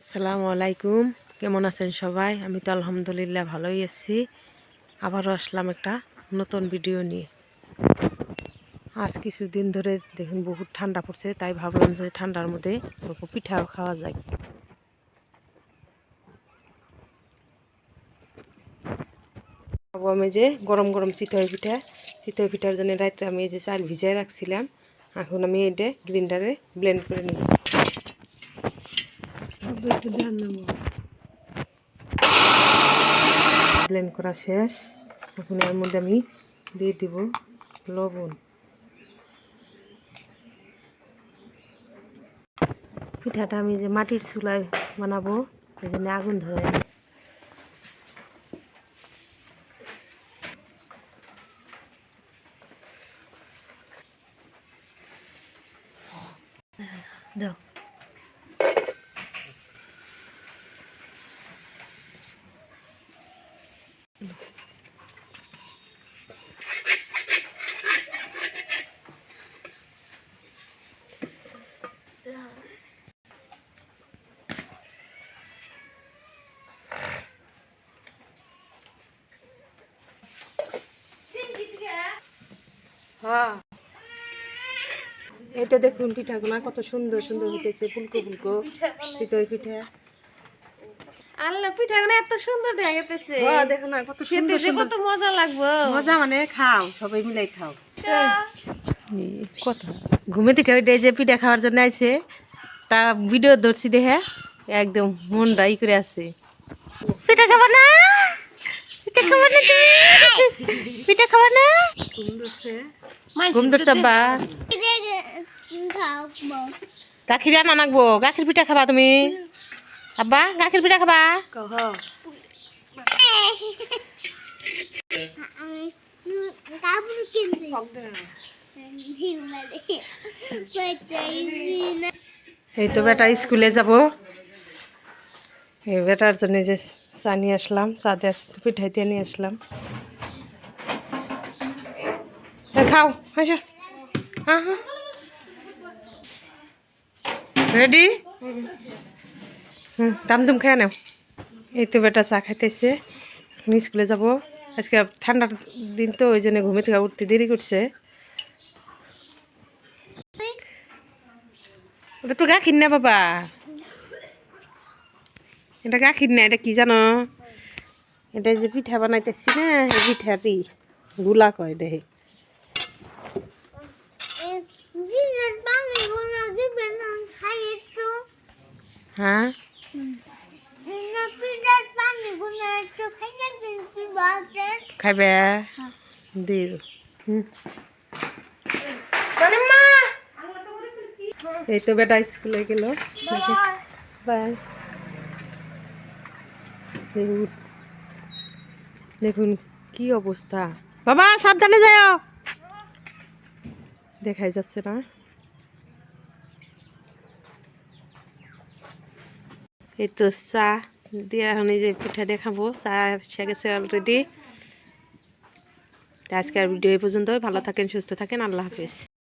আসসালামু আলাইকুম। কেমন আছেন সবাই? আমি তো আলহামদুলিল্লাহ ভালোই আছি। আবারও আসলাম একটা নতুন ভিডিও নিয়ে। আজ কিছুদিন ধরে দেখুন বহুত ঠান্ডা পড়ছে, তাই ভাবলাম যে ঠান্ডার মধ্যে অল্প পিঠাও খাওয়া যায়। আমি যে গরম গরম চিতই পিঠা। চিতই পিঠার জন্য রাত্রে আমি এই যে চাল ভিজাই রাখছিলাম। এখন আমি এটা গ্রিন্ডারে ব্লেন্ড করে নিব ব্লেন্ড করা শেষ। এখন এর মধ্যে আমি দিয়ে দিব লবণ। পিঠাটা আমি যে মাটির চুলায় বানাবো এই জন্য আগুন ধরে দাও হ্যাঁ। এটা দেখুন পিঠাগুলা কত সুন্দর সুন্দর হইতেছে ফুলকো ফুলকো চিতই পিঠা। আল্লাহ পিঠা গুলো এত সুন্দর দেখা গেতেছে হ্যাঁ দেখো না কত সুন্দর কত মজা লাগবো। মজা মানে খাও সবাই মিলাই খাও। কথা। ঘুমে থেকে ওইটাই যে পিঠা খাওয়ার জন্য আইছে তা ভিডিও ধরছি দেখে একদম মনটা ই করে আছে। পিঠা খাব না? পিঠা খাব না তুমি? পিঠা খাব না? ঘুম ধরছে আব্বা। গাখীর আনা নাকবো গাখীর পিঠা খাবা তুমি। আব্বা গাখীর পিঠা খাবা? এই তো বেটা স্কুলে যাব। এই বেটার জন্য যে চা নিয়ে আসলাম চা দিয়ে পিঠাই দিয়ে নিয়ে আসলাম। খাও আসো হ্যাঁ হ্যাঁ রেডি হুম দাম দুম খেয়ে নাও। এই তো বেটা চা খাইতেছে। স্কুলে যাব। আজকে ঠান্ডার দিন তো ওই জন্য ঘুমে থেকে উঠতে দেরি করছে। ওটা তো গাখির না বাবা। এটা গাখির না এটা কি জানো? এটা যে পিঠা বানাইতেছি না এই পিঠাটি গুলা কয় দেহে। হ্যাঁ? দিল। এই তো বেটা স্কুলে গেল। বাই। দেখুন দেখুন কি অবস্থা। বাবা সাবধানে যাও দেখাই যাচ্ছে না। এই তো চা দিয়ে এখন এই যে পিঠা দেখাবো চা এসে গেছে অলরেডি আজকের ভিডিও এই পর্যন্ত ভালো থাকেন, সুস্থ থাকেন। আল্লাহ হাফেজ।